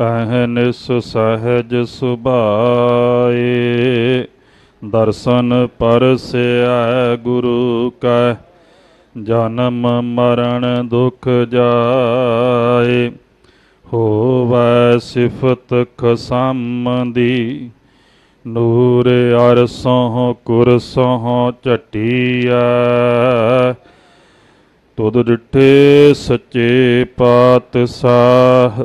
ਅਹਨਿਸ ਸਹਜ ਸੁਭਾਏ, ਦਰਸ਼ਨ ਪਰਸਿਆ ਗੁਰੂ ਕੈ ਜਨਮ ਮਰਨ ਦੁਖ ਜਾਏ। ਹੋਵੈ ਸਿਫਤ ਖਸੰਦੀ ਨੂਰ ਅਰਸੋਂ ਕੁਰਸੋਂ ਝਟੀਐ। ਤੁਧ ਡਿਠੇ ਸੱਚੇ ਪਾਤਸ਼ਾਹ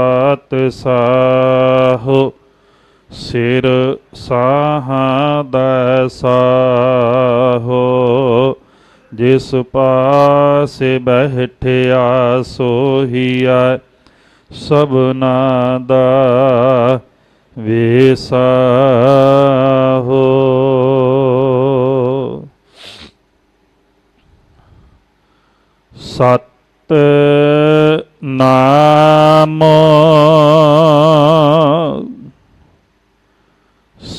ਪਾਤਸ਼ਾਹੋ ਸਿਰ ਸਾਹਾਂ ਦਾ ਸਾਹੋ ਜਿਸ ਪਾਸੇ ਬੈਠਿਆ ਸੋਹੀਆ ਸਭਨਾ ਦਾ ਵੇਸਾਹੋ ਸਤ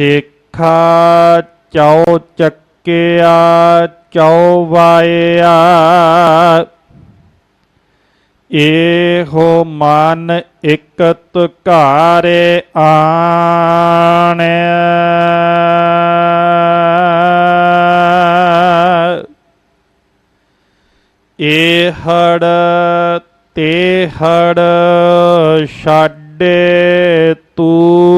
ਸਿੱਖਾ ਚੌ ਚੱਕਿਆ ਚੌ ਵਾਇਆ। ਇਹੋ ਮਨ ਇਕਤ ਘਾਰੇ ਆਣਿਆ ਇਹੜ ਤੇ ਹੜ ਛਾਡੇ ਤੂੰ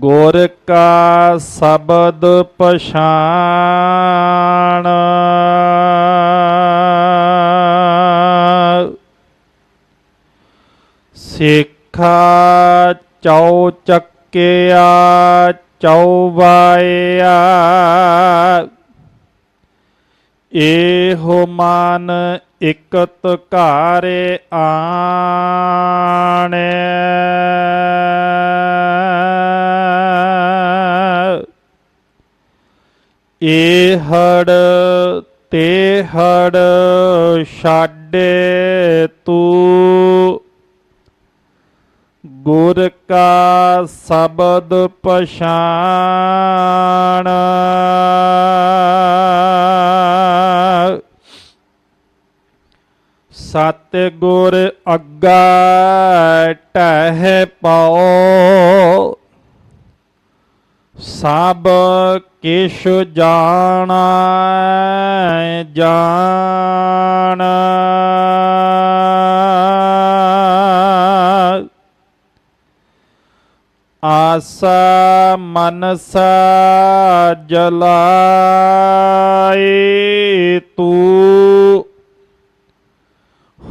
ਗੁਰ ਕਾ ਸ਼ਬਦ ਪਛਾਣ। ਸਿੱਖਾ ਚੌ ਚੱਕਿਆ ਚੌ ਵਾਇਆ। ਇਹੋ ਮਨ ਇਕਤ ਘਾਰੇ ਆਣਿਆ ਇਹ ਹੜ ਤੇ ਹੜ ਛਾਡੇ ਤੂੰ। ਗੁਰ ਕਾ ਸ਼ਬਦ ਪਛਾਣ। ਸਤ ਗੁਰ ਅੱਗਾ ਟਹਿ ਪਾਓ ਸਭ ਕਿਛ ਜਾਣਾ ਜਾਣ। ਆਸਾ ਮਨਸਾ ਜਲਾਏ ਤੂੰ।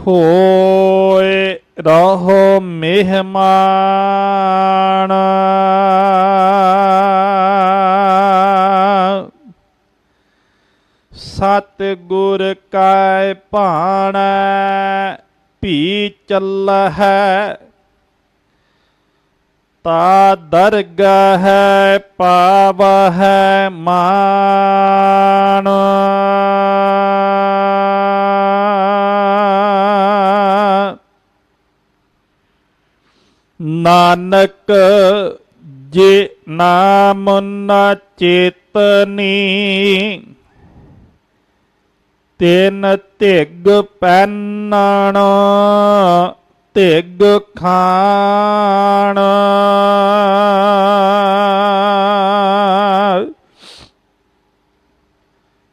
ਹੋਏ ਰਹੋ ਮਹਿਮਾਨ। ਸਤ ਗੁਰ ਕੈ ਭਾਣੈ, ਭੀ ਚੱਲ ਹੈ ਤਾ ਦਰਗਹ ਪਾਵ ਹੈ ਮਾਨ। ਨਾਨਕ ਜੇ ਨਾਮ ਨ ਚੇਤਨੀ ਤਿੰਨ ਧਿਗ ਪੈਨਣ ਧਿਗ ਖਾਣ।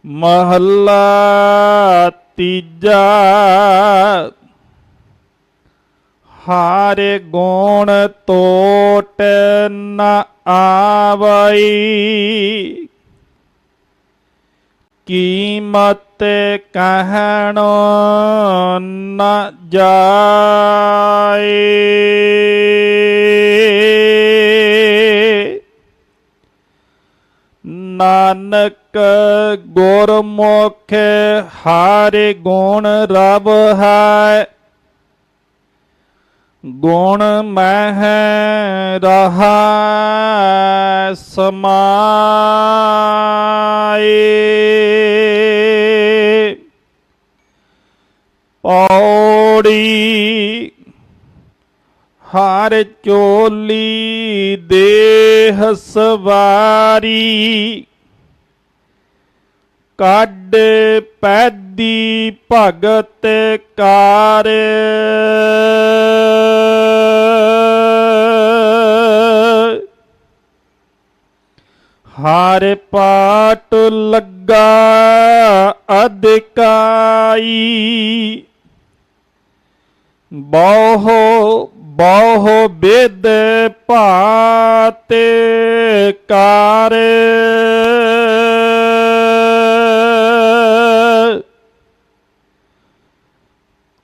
ਮਹੱਲਾ ਤੀਜਾ ਹਾਰੇ ਗੁਣ ਤੋਟ ਨਾ ਆਵਈ। ਕੀਮਤ ਕਹਿਣੋ ਨ ਜਾਏ। ਨਾਨਕ ਗੁਰਮੁਖ ਹਾਰੇ ਗੁਣ ਰਬ ਹੈ। ਗੁਣ ਮਹਿ ਰਹਾ ਸਮਾਏ। ਪੌੜੀ ਹਰ ਚੋਲੀ ਦੇਹ ਸਵਾਰੀ ਕੱਢ ਪੈਦੀ ਭਗਤ ਕਾਰ। ਹਰ ਪਾਟ ਲੱਗਾ ਅਧਿਕਾਈ ਬਹੁ ਬਹੁ ਬਿਦ ਭਾਤ ਕਾਰ।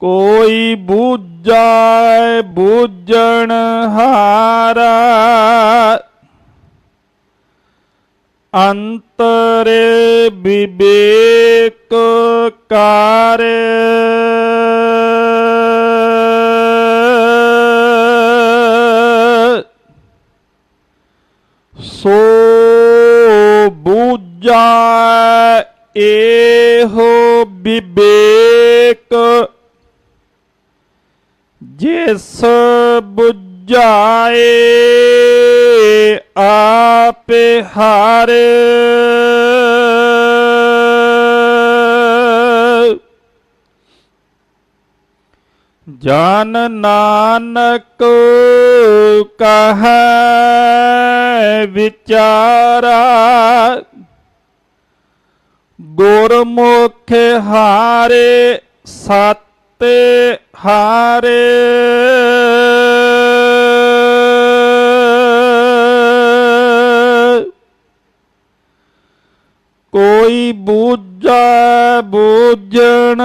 ਕੋਈ ਬੂਝੈ ਬੂਝਣ ਹਾਰਾ ਅੰਤਰ ਵਿਵੇਕ ਕਾਰ। ਇਹੋ ਵਿਵੇਕ ਜਿਸ ਬੁਝਾਏ ਆਪੇ ਹਾਰ। ਜਨ ਨਾਨਕ ਕਹ ਵਿਚਾਰਾ ਗੁਰਮੁਖ ਹਾਰੇ ਸਤ ਹਾਰੇ। ਕੋਈ ਬੂਝਾ ਬੂਝਣ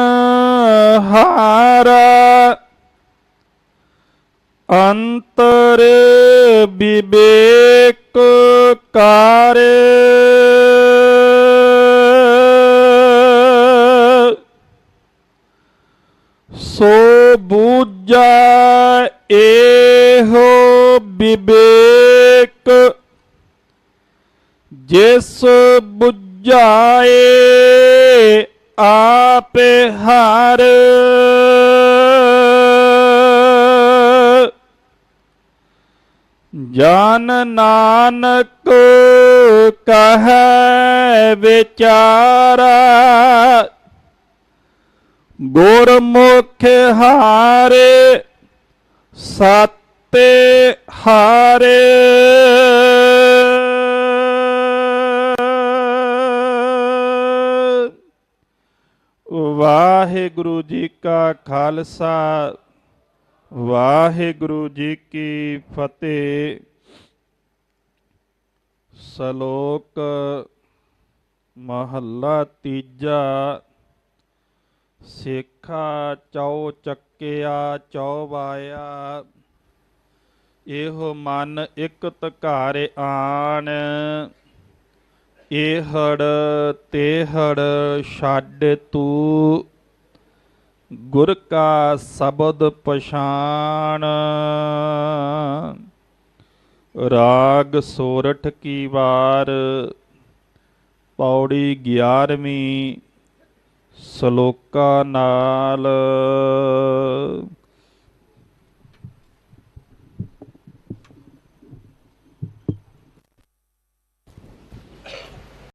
ਹਾਰਾ ਅੰਤਰ ਵਿਵੇਕ ਕਾਰ। ਸੋ ਬੂਝਾ ਇਹੋ ਵਿਵੇਕ ਜਿਸ ਬੁਝਾਏ ਆਪੇ ਹਾਰ। ਜਨ ਨਾਨਕ ਕਹੈ ਵਿਚਾਰਾ ਗੁਰਮੁਖ ਹਾਰੇ, ਸਤੇ ਹਾਰੇ। ਵਾਹਿਗੁਰੂ ਜੀ ਕਾ ਖਾਲਸਾ, ਵਾਹਿਗੁਰੂ ਜੀ ਕੀ ਫਤਿਹ। ਸ਼ਲੋਕ ਮਹੱਲਾ ਤੀਜਾ। ਸੇਖਾ ਚੌ ਚੱਕਿਆ ਚੌਵਾਇਆ ਇਹੋ ਮਨ ਇਕ ਤਕਾਰੇ ਆਣ। ਇਹੜ ਤੇਹੜ ਛੱਡ ਤੂੰ, ਗੁਰ ਕਾ ਸ਼ਬਦ ਪਛਾਣ। ਰਾਗ ਸੋਰਠ ਕੀ ਵਾਰ, ਪੌੜੀ 11ਵੀਂ ਸਲੋਕਾ ਨਾਲ